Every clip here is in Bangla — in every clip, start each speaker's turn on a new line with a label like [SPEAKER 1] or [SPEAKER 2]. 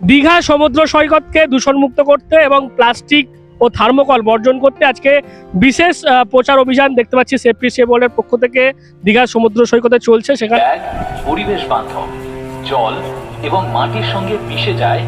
[SPEAKER 1] দীঘা সমুদ্র সৈকতকে দূষণমুক্ত করতে এবং প্লাস্টিক ও থার্মোকল বর্জন করতে আজকে বিশেষ প্রচার অভিযান দেখতে পাচ্ছি সেফটি সেবলের পক্ষ থেকে। দীঘা সমুদ্র সৈকতে চলছে সেখানে
[SPEAKER 2] পরিবেশ বান্ধব। জল এবং মাটির সঙ্গে মিশে যায়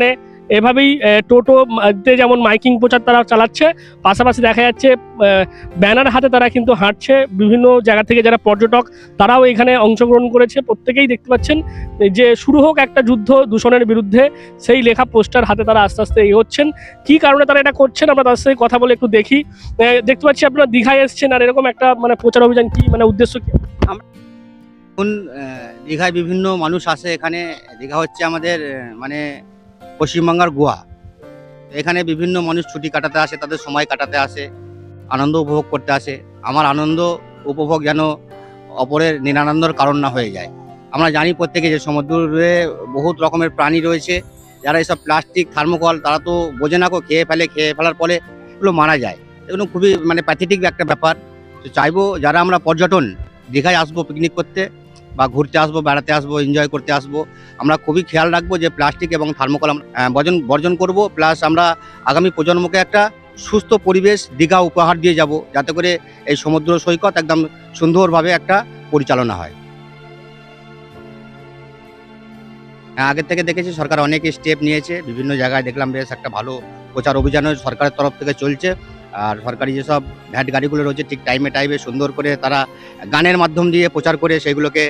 [SPEAKER 1] সেখানে এভাবেই আহ, টোটো যেমন মাইকিং প্রচার তারা চালাচ্ছে পাশাপাশি দেখা যাচ্ছে ব্যানার হাতে তারা কিন্তু হাঁটছে বিভিন্ন জায়গা থেকে যারা পর্যটক তারাও এখানে অংশগ্রহণ করেছে। প্রত্যেকেই দেখতে পাচ্ছেন যে শুরু হোক একটা যুদ্ধ দূষণের বিরুদ্ধে সেই লেখা পোস্টার হাতে তারা আস্তে আস্তে এগোচ্ছেন। কি কারণে তারা এটা করছেন আমরা তার সাথে কথা বলে একটু দেখি। দেখতে পাচ্ছি আপনারা দীঘায় এসছেন আর এরকম একটা মানে প্রচার অভিযান কি মানে উদ্দেশ্য কি?
[SPEAKER 3] এখন দীঘায় বিভিন্ন মানুষ আসে এখানে। দীঘা হচ্ছে আমাদের মানে পশ্চিমবাংলার গোয়া এখানে বিভিন্ন মানুষ ছুটি কাটাতে আসে, তাদের সময় কাটাতে আসে, আনন্দ উপভোগ করতে আসে। আমার আনন্দ উপভোগ যেন অপরের নিরানন্দর কারণ না হয়ে যায়। আমরা জানি প্রত্যেকে যে সমুদ্রে বহুত রকমের প্রাণী রয়েছে, যারা এসব প্লাস্টিক, থার্মোকল, তারা তো বোঝে না খেয়ে ফেলে, খেয়ে ফেলার ফলে এগুলো মারা যায়। এগুলো খুবই মানে প্যাথেটিক একটা ব্যাপার। তো চাইব যারা আমরা পর্যটন দীঘায় আসব পিকনিক করতে বা ঘুরতে আসব বেড়াতে আসব এনজয় করতে আসব। আমরা খুবই খেয়াল রাখব যে প্লাস্টিক এবং থার্মোকল বর্জন বর্জন করব। প্লাস আমরা আগামী প্রজন্মকে একটা সুস্থ পরিবেশ দীঘা উপহার দিয়ে যাব। যাতে করে এই সমুদ্র সৈকত একদম সুন্দরভাবে একটা পরিচালনা হয়। হ্যাঁ, আগের থেকে দেখেছি সরকার অনেক স্টেপ নিয়েছে। বিভিন্ন জায়গায় দেখলাম বেশ একটা ভালো প্রচার অভিযানও সরকারের তরফ থেকে চলছে। আর সরকারি যেসব ভ্যাট গাড়িগুলো রয়েছে, ঠিক টাইমে টাইমে সুন্দর করে তারা গানের মাধ্যম দিয়ে প্রচার করে সেগুলোকে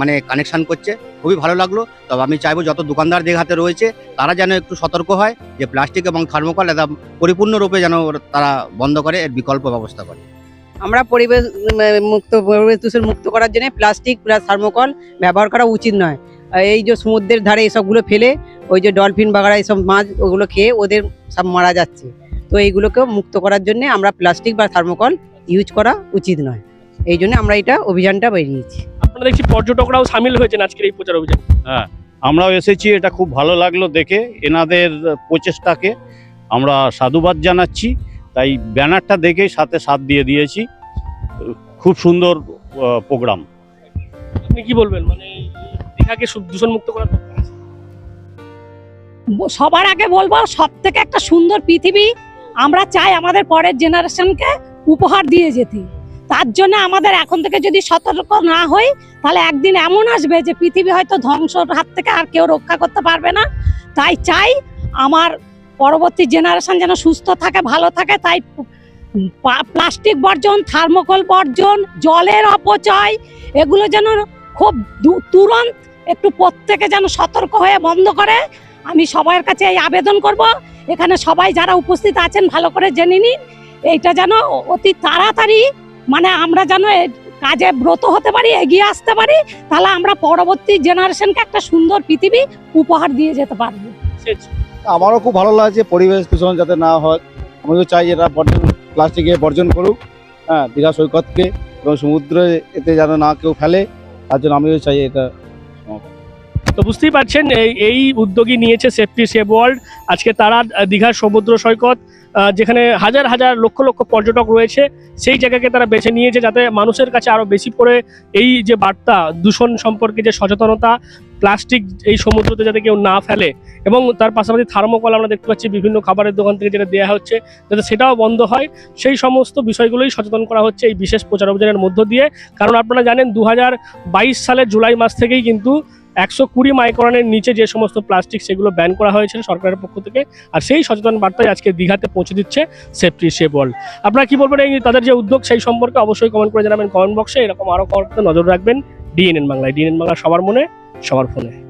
[SPEAKER 3] মানে কানেকশন করছে। খুবই ভালো লাগল। তবে আমি চাইব যত দোকানদার দীঘাতে রয়েছে, তারা যেন একটু সতর্ক হয় যে প্লাস্টিক এবং থার্মোকল একদম পরিপূর্ণরূপে যেন তারা বন্ধ করে, এর বিকল্প ব্যবস্থা করে।
[SPEAKER 4] আমরা পরিবেশ মুক্ত, পরিবেশ দূষণ মুক্ত করার জন্য প্লাস্টিক প্লাস থার্মোকল ব্যবহার করা উচিত নয়। এই যে সমুদ্রের ধারে এসবগুলো ফেলে, ওই যে ডলফিন বাগড়া এইসব মাছ, ওগুলো খেয়ে ওদের সব মারা যাচ্ছে। তো এইগুলোকে মুক্ত করার জন্য আমরা প্লাস্টিক বা থার্মোকল ইউজ করা উচিত নয়। এই জন্য আমরা এটা অভিযানটা বেরিয়েছি
[SPEAKER 1] আপনারা দেখছি পর্যটকরাও সামিল হয়েছেন আজকের এই প্রচার অভিযান।
[SPEAKER 5] হ্যাঁ আমরাও এসেছি এটা খুব ভালো লাগল দেখে। এনাদের প্রচেষ্টাকে আমরা সাধুবাদ জানাচ্ছি তাই ব্যানারটা দেখে সাথে সাথ দিয়ে দিয়েছি। খুব সুন্দর প্রোগ্রাম।
[SPEAKER 1] আপনি কি বলবেন? মানে দীঘাকে দূষণ মুক্ত করার
[SPEAKER 6] সবার আগে বলব সব থেকে একটা সুন্দর পৃথিবী আমরা চাই আমাদের পরের জেনারেশনকে উপহার দিয়ে যেতে। তার জন্য আমাদের এখন থেকে যদি সতর্ক না হই, তাহলে একদিন এমন আসবে যে পৃথিবী হয়তো ধ্বংসর হাত থেকে আর কেউ রক্ষা করতে পারবে না। তাই চাই আমার পরবর্তী জেনারেশন যেন সুস্থ থাকে, ভালো থাকে। তাই প্লাস্টিক বর্জন, থার্মোকল বর্জন, জলের অপচয়, এগুলো যেন খুব তুরন্ত একটু প্রত্যেকে যেন সতর্ক হয়ে বন্ধ করে। আমি সবার কাছে এই আবেদন করব। এখানে সবাই যারা উপস্থিত আছেন, ভালো করে জেনে নিন। এইটা যেন অতি তাড়াতাড়ি মানে আমরা যেন কাজে ব্রত হতে পারি, এগিয়ে আসতে পারি, তাহলে আমরা পরবর্তী জেনারেশনকে একটা সুন্দর পৃথিবী উপহার দিয়ে যেতে পারব।
[SPEAKER 7] আমারও খুব ভালো লাগছে পরিবেশ দূষণ যাতে না হয়। আমিও চাই যে এটা বর্জন, প্লাস্টিকে বর্জন করুক হ্যাঁ দীঘা সৈকতকে এবং সমুদ্রে এতে যেন না কেউ ফেলে, তার জন্য আমিও চাই এটা
[SPEAKER 1] তো বুঝতেই পারছেন, এই এই উদ্যোগী নিয়েছে সেফটি সেভ ওয়ার্ল্ড আজকে তারা দীঘার সমুদ্র সৈকত যেখানে হাজার হাজার লক্ষ লক্ষ পর্যটক রয়েছে, সেই জায়গাকে তারা বেছে নিয়েছে যাতে মানুষের কাছে আরও বেশি করে এই যে বার্তা, দূষণ সম্পর্কে যে সচেতনতা, প্লাস্টিক এই সমুদ্রতে যাতে কেউ না ফেলে। এবং তার পাশাপাশি থার্মোকল আমরা দেখতে পাচ্ছি, বিভিন্ন খাবারের দোকান থেকে যেটা দেওয়া হচ্ছে, যাতে সেটাও বন্ধ হয়। সেই সমস্ত বিষয়গুলোই সচেতন করা হচ্ছে এই বিশেষ প্রচার অভিযানের মধ্য দিয়ে। কারণ আপনারা জানেন দু হাজার বাইশ সালের জুলাই মাস থেকেই কিন্তু একশো কুড়ি মাইক্রনের নিচে যে সমস্ত প্লাস্টিক সেগুলো ব্যান করা হয়েছিল সরকারের পক্ষ থেকে, আর সেই সচেতন বার্তায় আজকে দীঘাতে পৌঁছে দিচ্ছে সেফটি সে বল আপনারা কি বলবেন এই তাদের যে উদ্যোগ সেই সম্পর্কে অবশ্যই কমেন্ট করে জানাবেন কমেন্ট বক্সে এরকম আরও খবর নজর রাখবেন। ডিএনএন বাংলায় ডিএনএন বাংলা সবার মনে, সবার ফোনে।